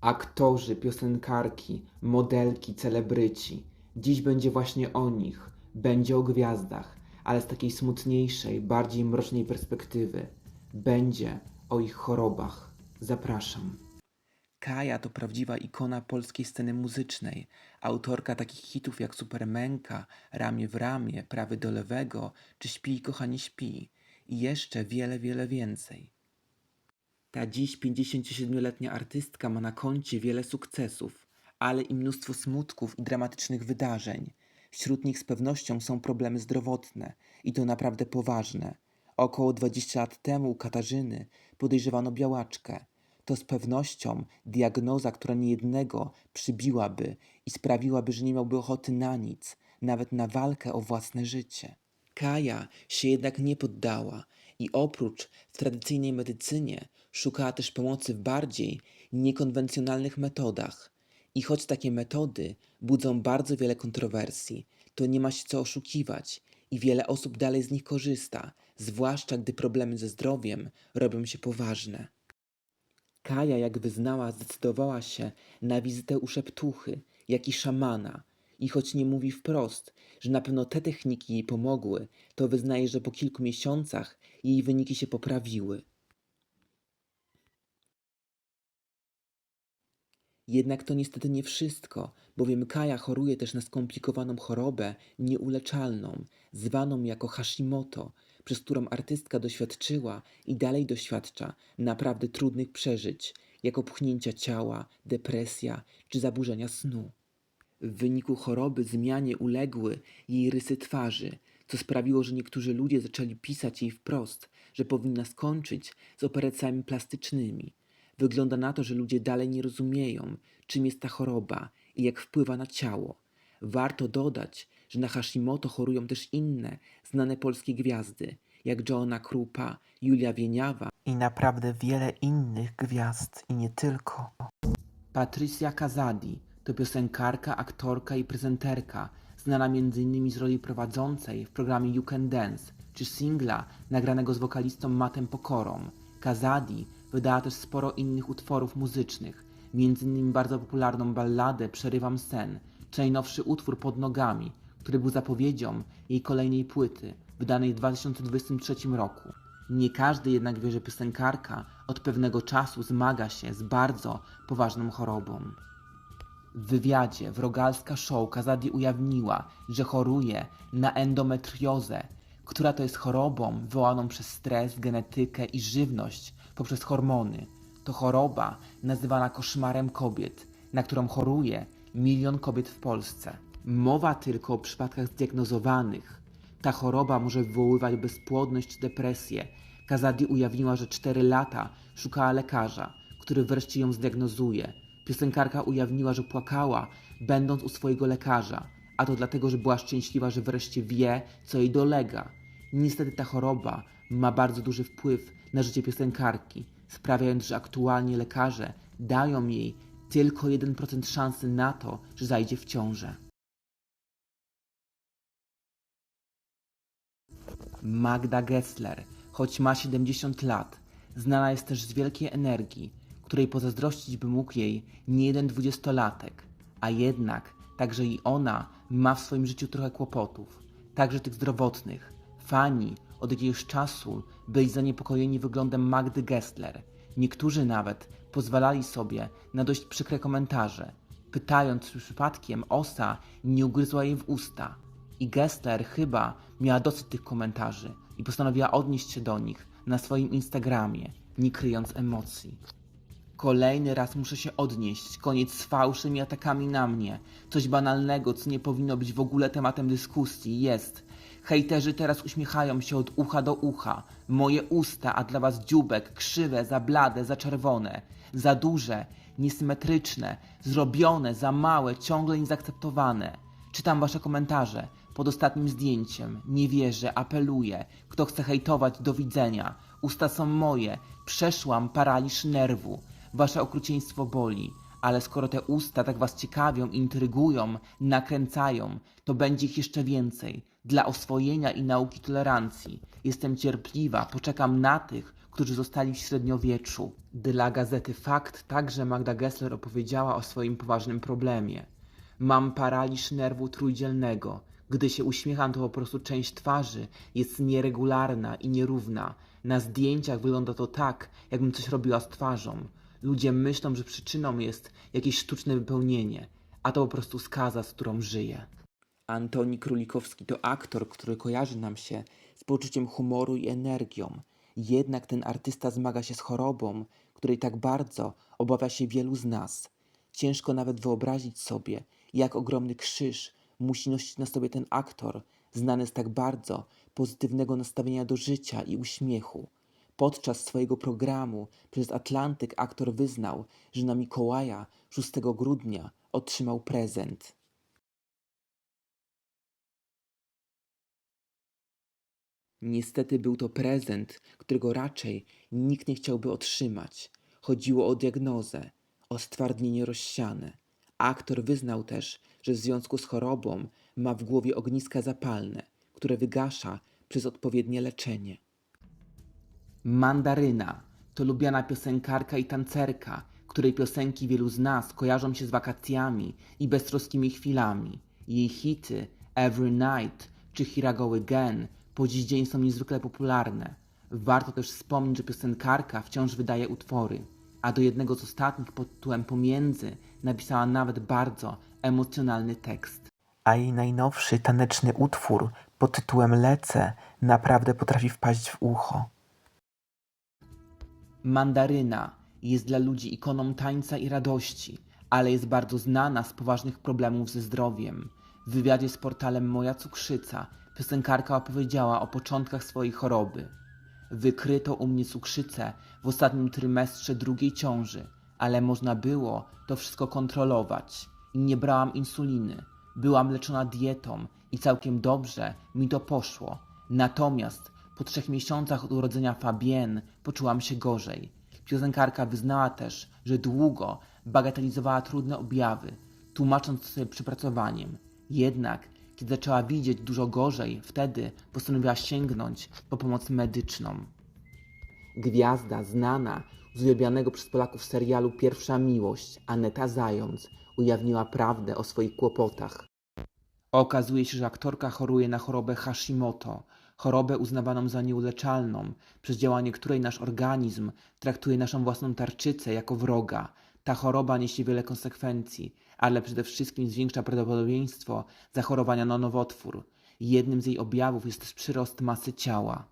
Aktorzy, piosenkarki, modelki, celebryci. Dziś będzie właśnie o nich, będzie o gwiazdach, ale z takiej smutniejszej, bardziej mrocznej perspektywy. Będzie o ich chorobach. Zapraszam. Kaja to prawdziwa ikona polskiej sceny muzycznej, autorka takich hitów jak Supermenka, Ramię w ramię, Prawy do lewego czy Śpi kochani śpi i jeszcze wiele, wiele więcej. Ta dziś 57-letnia artystka ma na koncie wiele sukcesów, ale i mnóstwo smutków i dramatycznych wydarzeń. Wśród nich z pewnością są problemy zdrowotne i to naprawdę poważne. Około 20 lat temu u Katarzyny podejrzewano białaczkę. To z pewnością diagnoza, która niejednego przybiłaby i sprawiłaby, że nie miałby ochoty na nic, nawet na walkę o własne życie. Kaja się jednak nie poddała i oprócz w tradycyjnej medycynie szukała też pomocy w bardziej niekonwencjonalnych metodach. I choć takie metody budzą bardzo wiele kontrowersji, to nie ma się co oszukiwać i wiele osób dalej z nich korzysta, zwłaszcza gdy problemy ze zdrowiem robią się poważne. Kaja, jak wyznała, zdecydowała się na wizytę u szeptuchy, jak i szamana. I choć nie mówi wprost, że na pewno te techniki jej pomogły, to wyznaje, że po kilku miesiącach jej wyniki się poprawiły. Jednak to niestety nie wszystko, bowiem Kaja choruje też na skomplikowaną chorobę nieuleczalną, zwaną jako Hashimoto, przez którą artystka doświadczyła i dalej doświadcza naprawdę trudnych przeżyć, jak opchnięcia ciała, depresja czy zaburzenia snu. W wyniku choroby zmianie uległy jej rysy twarzy, co sprawiło, że niektórzy ludzie zaczęli pisać jej wprost, że powinna skończyć z operacjami plastycznymi. Wygląda na to, że ludzie dalej nie rozumieją, czym jest ta choroba i jak wpływa na ciało. Warto dodać, że na Hashimoto chorują też inne znane polskie gwiazdy, jak Joanna Krupa, Julia Wieniawa i naprawdę wiele innych gwiazd i nie tylko. Patricia Kazadi to piosenkarka, aktorka i prezenterka, znana m.in. z roli prowadzącej w programie You Can Dance czy singla nagranego z wokalistą Mattem Pokorą. Kazadi wydała też sporo innych utworów muzycznych, m.in. bardzo popularną balladę Przerywam sen, czy najnowszy utwór Pod nogami, który był zapowiedzią jej kolejnej płyty, wydanej w 2023 roku. Nie każdy jednak wie, że piosenkarka od pewnego czasu zmaga się z bardzo poważną chorobą. W wywiadzie Wrogalska Show Kazadi ujawniła, że choruje na endometriozę, która to jest chorobą wywołaną przez stres, genetykę i żywność poprzez hormony. To choroba nazywana koszmarem kobiet, na którą choruje milion kobiet w Polsce. Mowa tylko o przypadkach zdiagnozowanych. Ta choroba może wywoływać bezpłodność czy depresję. Kazadi ujawniła, że 4 lata szukała lekarza, który wreszcie ją zdiagnozuje. Piosenkarka ujawniła, że płakała, będąc u swojego lekarza, a to dlatego, że była szczęśliwa, że wreszcie wie, co jej dolega. Niestety ta choroba ma bardzo duży wpływ na życie piosenkarki, sprawiając, że aktualnie lekarze dają jej tylko 1% szansy na to, że zajdzie w ciążę. Magda Gessler, choć ma 70 lat, znana jest też z wielkiej energii, której pozazdrościć by mógł jej nie jeden dwudziestolatek, a jednak także i ona ma w swoim życiu trochę kłopotów, także tych zdrowotnych. Fani od jakiegoś czasu byli zaniepokojeni wyglądem Magdy Gessler. Niektórzy nawet pozwalali sobie na dość przykre komentarze, pytając, czy przypadkiem osa nie ugryzła jej w usta. I Gessler chyba miała dosyć tych komentarzy i postanowiła odnieść się do nich na swoim Instagramie, nie kryjąc emocji. Kolejny raz muszę się odnieść. Koniec z fałszem i atakami na mnie. Coś banalnego, co nie powinno być w ogóle tematem dyskusji. Jest. Hejterzy teraz uśmiechają się od ucha do ucha. Moje usta, a dla was dziubek, krzywe, za blade, za czerwone. Za duże, niesymetryczne, zrobione, za małe, ciągle niezaakceptowane. Czytam wasze komentarze pod ostatnim zdjęciem. Nie wierzę, apeluję. Kto chce hejtować, do widzenia. Usta są moje. Przeszłam paraliż nerwu. Wasze okrucieństwo boli. Ale skoro te usta tak was ciekawią, intrygują, nakręcają, to będzie ich jeszcze więcej. Dla oswojenia i nauki tolerancji. Jestem cierpliwa, poczekam na tych, którzy zostali w średniowieczu. Dla gazety Fakt także Magda Gessler opowiedziała o swoim poważnym problemie. Mam paraliż nerwu trójdzielnego. Gdy się uśmiecham, to po prostu część twarzy jest nieregularna i nierówna. Na zdjęciach wygląda to tak, jakbym coś robiła z twarzą. Ludzie myślą, że przyczyną jest jakieś sztuczne wypełnienie, a to po prostu skaza, z którą żyję. Antoni Królikowski to aktor, który kojarzy nam się z poczuciem humoru i energią. Jednak ten artysta zmaga się z chorobą, której tak bardzo obawia się wielu z nas. Ciężko nawet wyobrazić sobie, jak ogromny krzyż musi nosić na sobie ten aktor, znany z tak bardzo pozytywnego nastawienia do życia i uśmiechu. Podczas swojego programu przez Atlantyk aktor wyznał, że na Mikołaja 6 grudnia otrzymał prezent. Niestety był to prezent, którego raczej nikt nie chciałby otrzymać. Chodziło o diagnozę, o stwardnienie rozsiane. Aktor wyznał też, że w związku z chorobą ma w głowie ogniska zapalne, które wygasza przez odpowiednie leczenie. Mandaryna to lubiana piosenkarka i tancerka, której piosenki wielu z nas kojarzą się z wakacjami i beztroskimi chwilami. Jej hity Every Night czy Here I Go Again po dziś dzień są niezwykle popularne. Warto też wspomnieć, że piosenkarka wciąż wydaje utwory, a do jednego z ostatnich pod tytułem Pomiędzy napisała nawet bardzo emocjonalny tekst. A jej najnowszy taneczny utwór pod tytułem Lecę naprawdę potrafi wpaść w ucho. Mandaryna jest dla ludzi ikoną tańca i radości, ale jest bardzo znana z poważnych problemów ze zdrowiem. W wywiadzie z portalem Moja Cukrzyca piosenkarka opowiedziała o początkach swojej choroby. Wykryto u mnie cukrzycę w ostatnim trymestrze drugiej ciąży, ale można było to wszystko kontrolować nie brałam insuliny. Byłam leczona dietą i całkiem dobrze mi to poszło. Natomiast po trzech miesiącach od urodzenia Fabienne poczułam się gorzej. Piosenkarka wyznała też, że długo bagatelizowała trudne objawy, tłumacząc sobie przepracowaniem. Jednak, kiedy zaczęła widzieć dużo gorzej, wtedy postanowiła sięgnąć po pomoc medyczną. Gwiazda znana z uwielbianego przez Polaków serialu Pierwsza Miłość, Aneta Zając, ujawniła prawdę o swoich kłopotach. Okazuje się, że aktorka choruje na chorobę Hashimoto, chorobę uznawaną za nieuleczalną, przez działanie której nasz organizm traktuje naszą własną tarczycę jako wroga. Ta choroba niesie wiele konsekwencji, ale przede wszystkim zwiększa prawdopodobieństwo zachorowania na nowotwór. Jednym z jej objawów jest też przyrost masy ciała.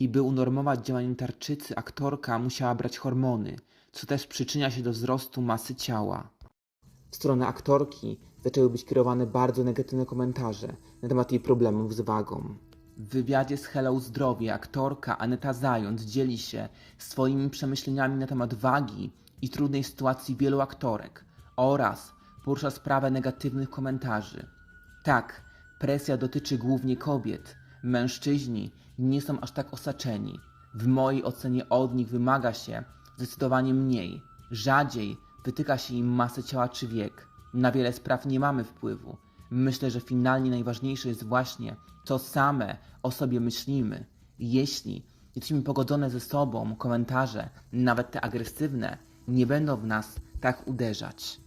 I by unormować działanie tarczycy, aktorka musiała brać hormony, co też przyczynia się do wzrostu masy ciała. W stronę aktorki zaczęły być kierowane bardzo negatywne komentarze na temat jej problemów z wagą. W wywiadzie z Hello Zdrowie aktorka Aneta Zając dzieli się swoimi przemyśleniami na temat wagi i trudnej sytuacji wielu aktorek oraz porusza sprawę negatywnych komentarzy. Tak, presja dotyczy głównie kobiet. Mężczyźni nie są aż tak osaczeni. W mojej ocenie od nich wymaga się zdecydowanie mniej. Rzadziej wytyka się im masę ciała czy wiek. Na wiele spraw nie mamy wpływu. Myślę, że finalnie najważniejsze jest właśnie, co same o sobie myślimy. Jeśli jesteśmy pogodzone ze sobą, komentarze, nawet te agresywne, nie będą w nas tak uderzać.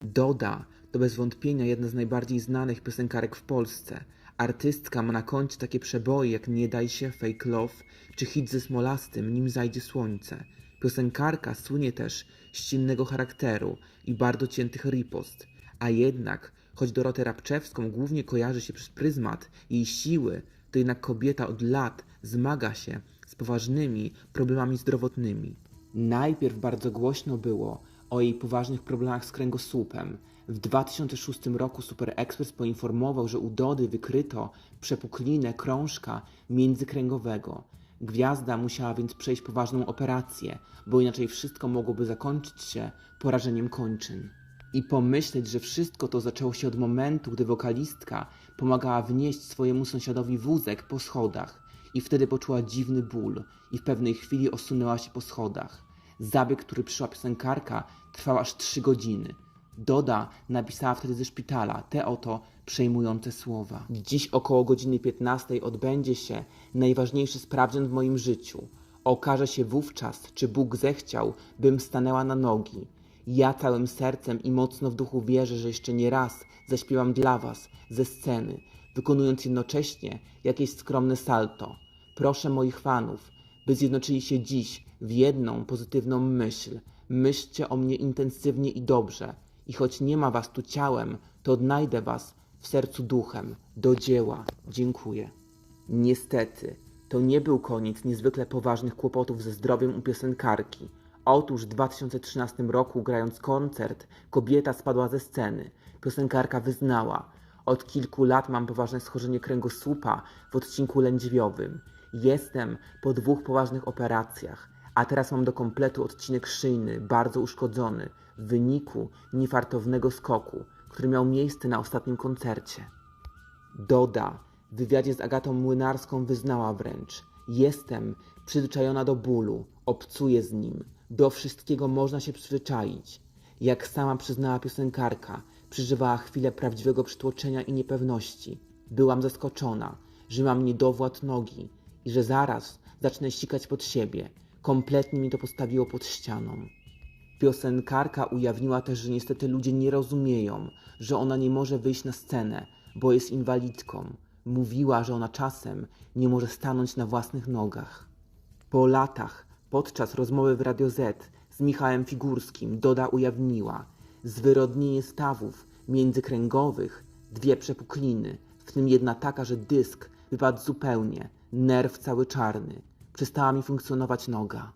Doda to bez wątpienia jedna z najbardziej znanych piosenkarek w Polsce. Artystka ma na koncie takie przeboje jak Nie daj się, Fake Love czy hit ze Smolastym, Nim zajdzie słońce. Piosenkarka słynie też z silnego charakteru i bardzo ciętych ripost. A jednak, choć Dorotę Rabczewską głównie kojarzy się przez pryzmat jej siły, to jednak kobieta od lat zmaga się z poważnymi problemami zdrowotnymi. Najpierw bardzo głośno było o jej poważnych problemach z kręgosłupem. W 2006 roku Super Express poinformował, że u Dody wykryto przepuklinę krążka międzykręgowego. Gwiazda musiała więc przejść poważną operację, bo inaczej wszystko mogłoby zakończyć się porażeniem kończyn. I pomyśleć, że wszystko to zaczęło się od momentu, gdy wokalistka pomagała wnieść swojemu sąsiadowi wózek po schodach i wtedy poczuła dziwny ból i w pewnej chwili osunęła się po schodach. Zabieg, który przyszła piosenkarka, trwał aż trzy godziny. Doda napisała wtedy ze szpitala te oto przejmujące słowa. Dziś około godziny 15 odbędzie się najważniejszy sprawdzian w moim życiu. Okaże się wówczas, czy Bóg zechciał, bym stanęła na nogi. Ja całym sercem i mocno w duchu wierzę, że jeszcze nie raz zaśpiewam dla Was ze sceny, wykonując jednocześnie jakieś skromne salto. Proszę moich fanów, by zjednoczyli się dziś w jedną pozytywną myśl. Myślcie o mnie intensywnie i dobrze. I choć nie ma Was tu ciałem, to odnajdę Was w sercu duchem. Do dzieła. Dziękuję. Niestety, to nie był koniec niezwykle poważnych kłopotów ze zdrowiem u piosenkarki. Otóż w 2013 roku, grając koncert, kobieta spadła ze sceny. Piosenkarka wyznała: Od kilku lat mam poważne schorzenie kręgosłupa w odcinku lędźwiowym. Jestem po dwóch poważnych operacjach, a teraz mam do kompletu odcinek szyjny, bardzo uszkodzony, w wyniku niefartownego skoku, który miał miejsce na ostatnim koncercie. Doda w wywiadzie z Agatą Młynarską wyznała wręcz: Jestem przyzwyczajona do bólu, obcuję z nim, do wszystkiego można się przyzwyczaić. Jak sama przyznała piosenkarka, przeżywała chwilę prawdziwego przytłoczenia i niepewności. Byłam zaskoczona, że mam niedowład nogi i że zaraz zacznę sikać pod siebie. Kompletnie mi to postawiło pod ścianą. Piosenkarka ujawniła też, że niestety ludzie nie rozumieją, że ona nie może wyjść na scenę, bo jest inwalidką. Mówiła, że ona czasem nie może stanąć na własnych nogach. Po latach, podczas rozmowy w Radio Z z Michałem Figurskim, Doda ujawniła zwyrodnienie stawów międzykręgowych, dwie przepukliny, w tym jedna taka, że dysk wypadł zupełnie, nerw cały czarny. Przestała mi funkcjonować noga.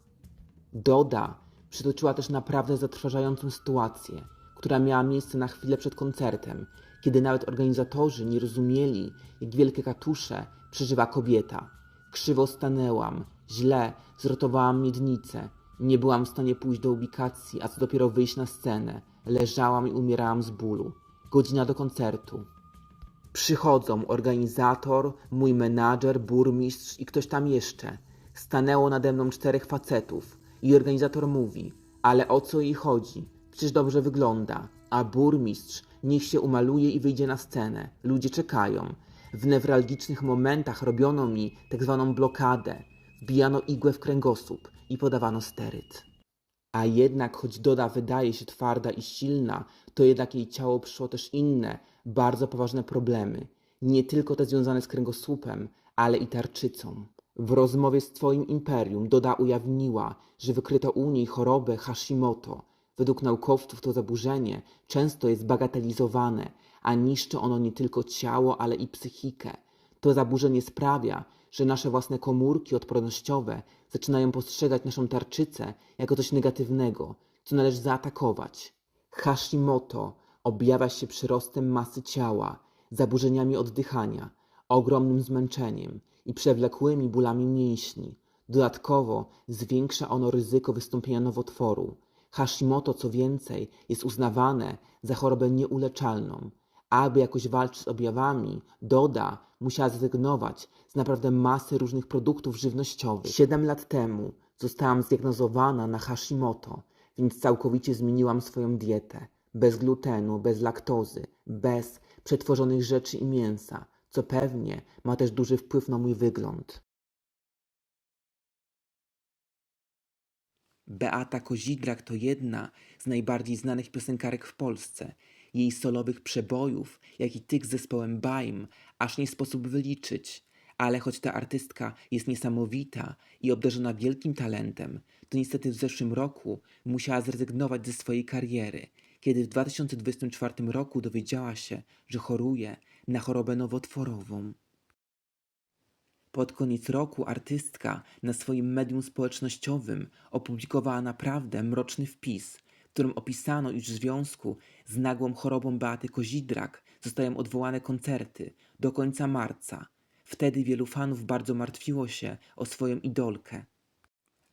Doda przytoczyła też naprawdę zatrważającą sytuację, która miała miejsce na chwilę przed koncertem, kiedy nawet organizatorzy nie rozumieli, jak wielkie katusze przeżywa kobieta. Krzywo stanęłam, źle, zrotowałam miednicę, nie byłam w stanie pójść do ubikacji, a co dopiero wyjść na scenę. Leżałam i umierałam z bólu. Godzina do koncertu. Przychodzą organizator, mój menadżer, burmistrz i ktoś tam jeszcze. Stanęło nade mną czterech facetów i organizator mówi, ale o co jej chodzi? Przecież dobrze wygląda. A burmistrz niech się umaluje i wyjdzie na scenę. Ludzie czekają. W newralgicznych momentach robiono mi tak zwaną blokadę. Wbijano igłę w kręgosłup i podawano steryt. A jednak, choć Doda wydaje się twarda i silna, to jednak jej ciało przyszło też inne, bardzo poważne problemy. Nie tylko te związane z kręgosłupem, ale i tarczycą. W rozmowie z Twoim Imperium Doda ujawniła, że wykryto u niej chorobę Hashimoto. Według naukowców to zaburzenie często jest bagatelizowane, a niszczy ono nie tylko ciało, ale i psychikę. To zaburzenie sprawia, że nasze własne komórki odpornościowe zaczynają postrzegać naszą tarczycę jako coś negatywnego, co należy zaatakować. Hashimoto objawia się przyrostem masy ciała, zaburzeniami oddychania, ogromnym zmęczeniem i przewlekłymi bólami mięśni. Dodatkowo zwiększa ono ryzyko wystąpienia nowotworu. Hashimoto, co więcej, jest uznawane za chorobę nieuleczalną. Aby jakoś walczyć z objawami, Doda musiała zrezygnować z naprawdę masy różnych produktów żywnościowych. Siedem lat temu zostałam zdiagnozowana na Hashimoto, więc całkowicie zmieniłam swoją dietę. Bez glutenu, bez laktozy, bez przetworzonych rzeczy i mięsa, co pewnie ma też duży wpływ na mój wygląd. Beata Kozidrak to jedna z najbardziej znanych piosenkarek w Polsce. Jej solowych przebojów, jak i tych z zespołem Baim, aż nie sposób wyliczyć. Ale choć ta artystka jest niesamowita i obdarzona wielkim talentem, to niestety w zeszłym roku musiała zrezygnować ze swojej kariery, kiedy w 2024 roku dowiedziała się, że choruje na chorobę nowotworową. Pod koniec roku artystka na swoim medium społecznościowym opublikowała naprawdę mroczny wpis, w którym opisano, iż w związku z nagłą chorobą Beaty Kozidrak zostają odwołane koncerty do końca marca. Wtedy wielu fanów bardzo martwiło się o swoją idolkę.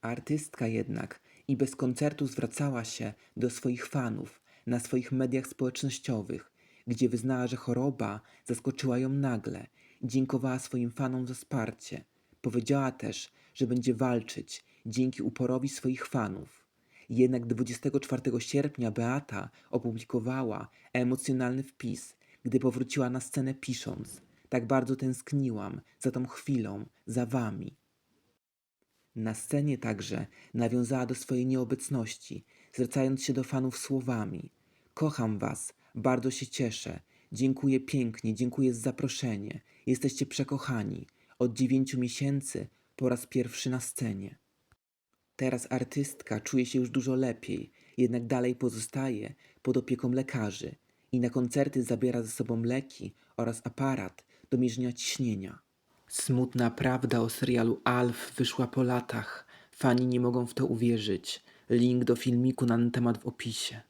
Artystka jednak i bez koncertu zwracała się do swoich fanów na swoich mediach społecznościowych, gdzie wyznała, że choroba zaskoczyła ją nagle dziękowała swoim fanom za wsparcie. Powiedziała też, że będzie walczyć dzięki uporowi swoich fanów. Jednak 24 sierpnia Beata opublikowała emocjonalny wpis, gdy powróciła na scenę pisząc: Tak bardzo tęskniłam za tą chwilą, za wami. Na scenie także nawiązała do swojej nieobecności, zwracając się do fanów słowami: Kocham was, bardzo się cieszę, dziękuję pięknie, dziękuję za zaproszenie, jesteście przekochani. Od dziewięciu miesięcy po raz pierwszy na scenie. Teraz artystka czuje się już dużo lepiej, jednak dalej pozostaje pod opieką lekarzy i na koncerty zabiera ze sobą leki oraz aparat do mierzenia ciśnienia. Smutna prawda o serialu Alf wyszła po latach. Fani nie mogą w to uwierzyć. Link do filmiku na ten temat w opisie.